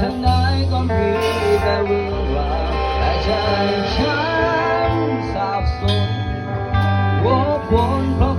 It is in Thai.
ทั้งไหนก็มีแต่เรื่องราวแต่ใจฉันสับสนวกวนเพราะ